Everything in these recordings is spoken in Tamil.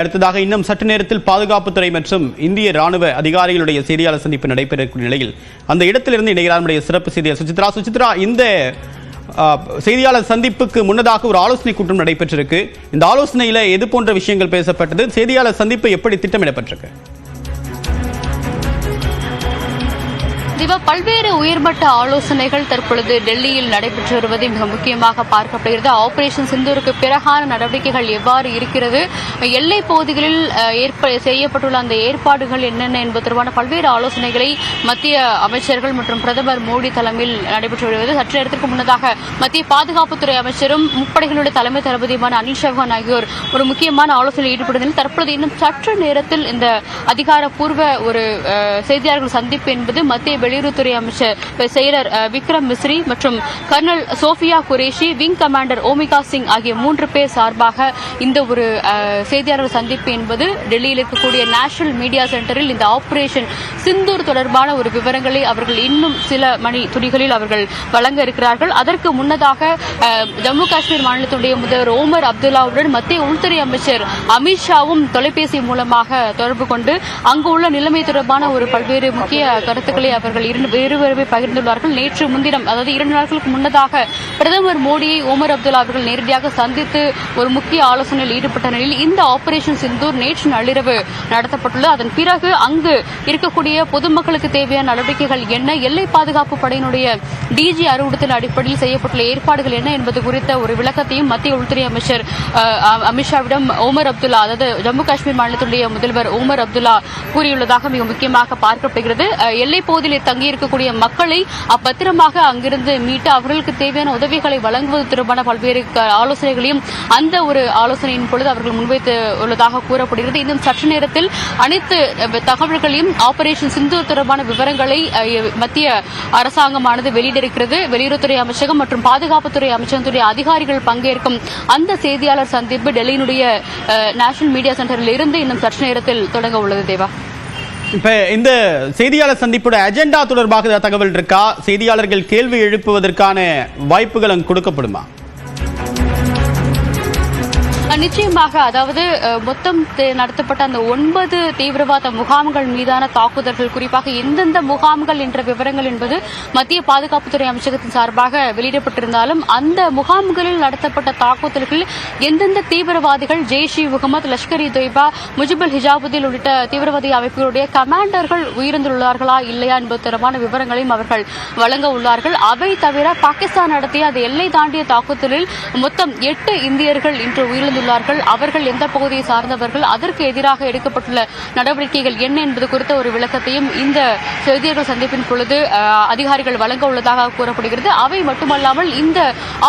அடுத்ததாக இன்னும் சற்று நேரத்தில் பாதுகாப்புத்துறை மற்றும் இந்திய ராணுவ அதிகாரிகளுடைய செய்தியாளர் சந்திப்பு நடைபெறக்கூடிய நிலையில் அந்த இடத்திலிருந்து இணைகிறார் நம்முடைய சிறப்பு செய்தியாளர் சுசித்ரா. சுசித்ரா இந்த செய்தியாளர் சந்திப்புக்கு முன்னதாக ஒரு ஆலோசனை கூட்டம் நடைபெற்றிருக்கு. இந்த ஆலோசனையில எது போன்ற விஷயங்கள் பேசப்பட்டது? செய்தியாளர் சந்திப்பு எப்படி திட்டமிடப்பட்டிருக்கு? திவா பல்வேறு உயர்மட்ட ஆலோசனைகள் தற்பொழுது டெல்லியில் நடைபெற்று வருவது மிக முக்கியமாக பார்க்கப்படுகிறது. ஆபரேஷன் சிந்தூருக்கு பிறகான நடவடிக்கைகள் எவ்வாறு இருக்கிறது? எல்லை பகுதிகளில் ஏற்ப செய்யப்பட்டுள்ள அந்த ஏற்பாடுகள் என்னென்ன என்பது தொடர்பான பல்வேறு ஆலோசனைகளை மத்திய அமைச்சர்கள் மற்றும் பிரதமர் மோடி தலைமையில் நடைபெற்று வருவது சற்று நேரத்திற்கு முன்னதாக மத்திய பாதுகாப்புத்துறை அமைச்சரும் முப்படைகளுடைய தலைமை தளபதியுமான அனில் சௌஹான் ஆகியோர் ஒரு முக்கியமான ஆலோசனையில் ஈடுபடுவதில் தற்பொழுது இன்னும் சற்று நேரத்தில் இந்த அதிகாரப்பூர்வ ஒரு செய்தியாளர்கள் சந்திப்பு என்பது மத்திய வெளியுறவுத்துறை அமைச்சர் செயலர் விக்ரம் மிஸ்ரி மற்றும் colonel Sofiya Qureshi wing commander Vyomika Singh ஆகிய மூன்று பேர் சார்பாக இந்த ஒரு செய்தியாளர் சந்திப்பு என்பது டெல்லியில் இருக்கக்கூடிய நேஷனல் மீடியா சென்டரில் இந்த ஆபரேஷன் சிந்தூர் தொடர்பான ஒரு விவரங்களை அவர்கள் இன்னும் சில மணி துணிகளில் அவர்கள் வழங்க இருக்கிறார்கள். அதற்கு முன்னதாக ஜம்மு காஷ்மீர் மாநிலத்துடைய முதல்வர் ஓமர் அப்துல்லாவுடன் மத்திய உள்துறை அமைச்சர் அமித்ஷாவும் தொலைபேசி மூலமாக தொடர்பு கொண்டு அங்கு உள்ள நிலைமை தொடர்பான ஒரு பல்வேறு முக்கிய கருத்துக்களை அவர்கள் இரண்டு இருவருமே பகிர்ந்துள்ளார்கள். நேற்று முன்தினம் அதாவது இரண்டு நாட்களுக்கு முன்னதாக பிரதமர் மோடியை ஓமர் அப்துல்லா அவர்கள் நேரடியாக சந்தித்து ஒரு முக்கிய ஆலோசனையில் ஈடுபட்ட நிலையில் இந்த ஆபரேஷன் சிந்தூர் நேற்று நள்ளிரவு நடத்தப்பட்டுள்ளது. அதன் பிறகு அங்கு இருக்கக்கூடிய பொதுமக்களுக்கு தேவையான நடவடிக்கைகள் என்ன? எல்லை பாதுகாப்பு படையினுடைய டிஜி அறிவுறுத்தல் அடிப்படையில் செய்யப்பட்டுள்ள ஏற்பாடுகள் என்ன என்பது குறித்த ஒரு விளக்கத்தையும் மத்திய உள்துறை அமைச்சர் அமித்ஷாவிடம் ஓமர் அப்துல்லா அதாவது ஜம்மு காஷ்மீர் மாநிலத்துடைய முதல்வர் ஓமர் அப்துல்லா கூறியுள்ளதாக மிக முக்கியமாக பார்க்கப்படுகிறது. எல்லைப்பகுதியில் எல்லைப் தங்கியிருக்கக்கூடிய மக்களை அப்பத்திரமாக அங்கிருந்து மீட்டு அவர்களுக்கு தேவையான உதவிகளை வழங்குவது தொடர்பான பல்வேறு க- ஆலோசனைகளையும் அந்த ஒரு ஆலோசனையின் பொழுது அவர்கள் முன்வைத்து உள்ளதாக கூறப்படுகிறது. இன்னும் சற்று நேரத்தில் அனைத்து தகவல்களையும் ஆபரேஷன் சிந்தூர் தொடர்பான விவரங்களை மத்திய அரசாங்கமானது வெளியிட்டிருக்கிறது. வெளியுறவுத்துறை அமைச்சகம் மற்றும் பாதுகாப்புத்துறை அமைச்சகத்துடைய அதிகாரிகள் பங்கேற்கும் அந்த செய்தியாளர் சந்திப்பு டெல்லியினுடைய நேஷனல் மீடியா சென்டரில் இருந்து இன்னும் சற்று நேரத்தில் தொடங்க உள்ளது தேவா. இப்போ இந்த செய்தியாளர் சந்திப்போட அஜெண்டா தொடர்பாக தகவல் இருக்கா? செய்தியாளர்கள் கேள்வி எழுப்புவதற்கான வாய்ப்புகள் அங்கு கொடுக்கப்படுமா? நிச்சயமாக அதாவது மொத்தம் நடத்தப்பட்ட அந்த ஒன்பது தீவிரவாத முகாம்கள் மீதான தாக்குதல்கள் குறிப்பாக எந்தெந்த முகாம்கள் என்ற விவரங்கள் என்பது மத்திய பாதுகாப்புத்துறை அமைச்சகத்தின் சார்பாக வெளியிடப்பட்டிருந்தாலும் அந்த முகாம்களில் நடத்தப்பட்ட தாக்குதல்களில் எந்தெந்த தீவிரவாதிகள் ஜெய்ஷ் இ முகமது லஷ்கர் இ தொய்பா முஜிபுல் ஹிஜாபுதீன் உள்ளிட்ட தீவிரவாதி அமைப்புகளுடைய கமாண்டர்கள் உயிரிழந்துள்ளார்களா இல்லையா என்பது தொடர்பான விவரங்களையும் அவர்கள் வழங்க உள்ளார்கள். அவை தவிர பாகிஸ்தான் நடத்திய அந்த எல்லை தாண்டிய தாக்குதலில் மொத்தம் எட்டு இந்தியர்கள் இன்று செய்துள்ளார்கள். அவர்கள் எந்த பகுதியை சார்ந்தவர்கள் அதற்கு எதிராக எடுக்கப்பட்டுள்ள நடவடிக்கைகள் என்ன என்பது குறித்த ஒரு விளக்கத்தையும் இந்த செய்தியாளர் சந்திப்பின் பொழுது அதிகாரிகள் வழங்க உள்ளதாக கூறப்படுகிறது. அவை மட்டுமல்லாமல் இந்த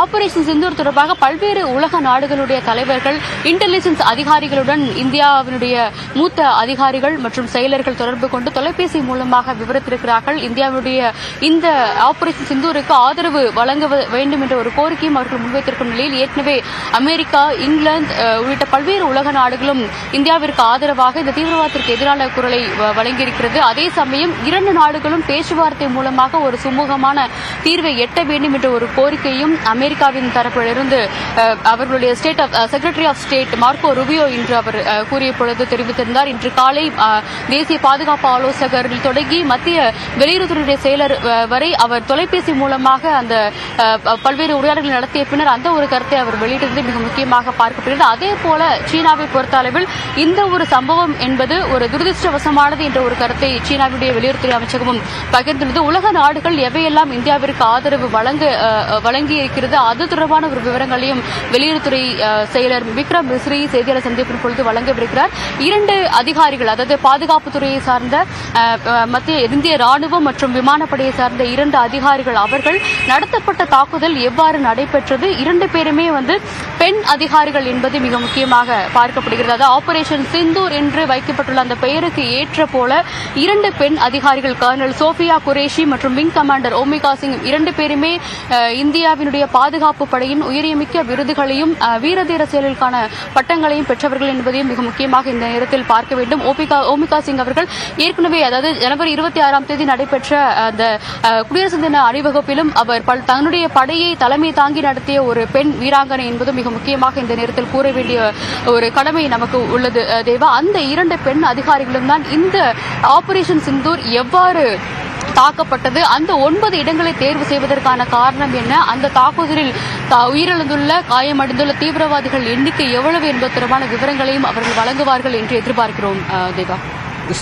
ஆபரேஷன் சிந்தூர் தொடர்பாக பல்வேறு உலக நாடுகளுடைய தலைவர்கள் இன்டெலிஜென்ஸ் அதிகாரிகளுடன் இந்தியாவினுடைய மூத்த அதிகாரிகள் மற்றும் செயலர்கள் தொடர்பு கொண்டு தொலைபேசி மூலமாக விவரித்திருக்கிறார்கள். இந்தியாவுடைய இந்த ஆபரேஷன் சிந்தூருக்கு ஆதரவு வழங்க வேண்டும் என்ற ஒரு கோரிக்கையும் அவர்கள் முன்வைத்திருக்கும் நிலையில் ஏற்கனவே அமெரிக்கா இங்கிலாந்து அஹ், உள்ளிட்ட பல்வேறு உலக நாடுகளும் இந்தியாவிற்கு ஆதரவாக இந்த தீவிரவாதத்திற்கு எதிரான குரலை வழங்கியிருக்கிறது. அதே சமயம் இரண்டு நாடுகளும் பேச்சுவார்த்தை மூலமாக ஒரு சுமூகமான தீர்வை எட்ட வேண்டும் என்ற ஒரு கோரிக்கையும் அமெரிக்காவின் தரப்பிலிருந்து அவர்களுடைய state of secretary of state Marco Rubio இன்று அவர் கூறிய பொழுது தெரிவித்திருந்தார். இன்று காலை தேசிய பாதுகாப்பு ஆலோசகர் தொடங்கி மத்திய வெளியுறவுத்துறையுடைய செயலர் வரை அவர் தொலைபேசி மூலமாக அந்த பல்வேறு உரையாடல்கள் நடத்திய பின்னர் அந்த ஒரு கருத்தை அவர் வெளியிட்டது மிக முக்கியமாக பார்க்கப்படுகிறது வருகிறது அதே போல சீனாவை பொறுத்த அளவில் இந்த ஒரு சம்பவம் என்பது ஒரு துரதிருஷ்டவசமானது என்ற ஒரு கருத்தை சீனாவுடைய வெளியுறவுத்துறை அமைச்சகமும் பகிர்ந்துள்ளது. உலக நாடுகள் எவையெல்லாம் இந்தியாவிற்கு ஆதரவு வழங்க அஹ், வழங்கி இருக்கிறது அது தொடர்பான ஒரு விவரங்களையும் வெளியுறவுத்துறை செயலர் விக்ரம் மிஸ்ரி செய்தியாளர் சந்திப்பின் பொழுது வழங்கவிருக்கிறார். இரண்டு அதிகாரிகள் அதாவது பாதுகாப்புத்துறையை சார்ந்த மத்திய இந்திய ராணுவம் மற்றும் விமானப்படையை சார்ந்த இரண்டு அதிகாரிகள் அவர்கள் நடத்தப்பட்ட தாக்குதல் எவ்வாறு நடைபெற்றது? இரண்டு பேருமே வந்து பெண் அதிகாரிகள் என்பது மிக முக்கியமாக பார்க்கப்படுகிறது. அதாவது ஆபரேஷன் சிந்தூர் என்று வைக்கப்பட்டுள்ள அந்த பெயருக்கு ஏற்ற போல இரண்டு பெண் அதிகாரிகள் கர்னல் சோஃபியா குரேஷி மற்றும் விங் கமாண்டர் ஓமிகா சிங் இரண்டு பேருமே இந்தியாவினுடைய பாதுகாப்பு படையின் உயரியமிக்க விருதுகளையும் வீரதீர செயலுக்கான பட்டங்களையும் பெற்றவர்கள் என்பதையும் மிக முக்கியமாக இந்த நேரத்தில் பார்க்க வேண்டும். ஓபிகா ஓமிகா சிங் அவர்கள் ஏற்கனவே அதாவது ஜனவரி இருபத்தி ஆறாம் தேதி நடைபெற்ற அந்த குடியரசு தின அணிவகுப்பிலும் அவர் பல் தன்னுடைய படையை தலைமை தாங்கி நடத்திய ஒரு பெண் வீராங்கனை என்பதும் மிக முக்கியமாக இந்த நேரத்தில் கூற வேண்டிய ஒரு கடமை நமக்கு உள்ளது. தேவா அந்த இரண்டு பெண் அதிகாரிகளும் தான் இந்த ஆபரேஷன் சிந்தூர் எவ்வாறு தாக்கப்பட்டது? அந்த ஒன்பது இடங்களை தேர்வு செய்வதற்கான காரணம் என்ன? அந்த தாக்குதலில் தா- உயிரிழந்துள்ள காயமடைந்துள்ள தீவிரவாதிகள் எண்ணிக்கை எவ்வளவு என்பது தொடர்பான விவரங்களையும் அவர்கள் வழங்குவார்கள் என்று எதிர்பார்க்கிறோம் தேவா.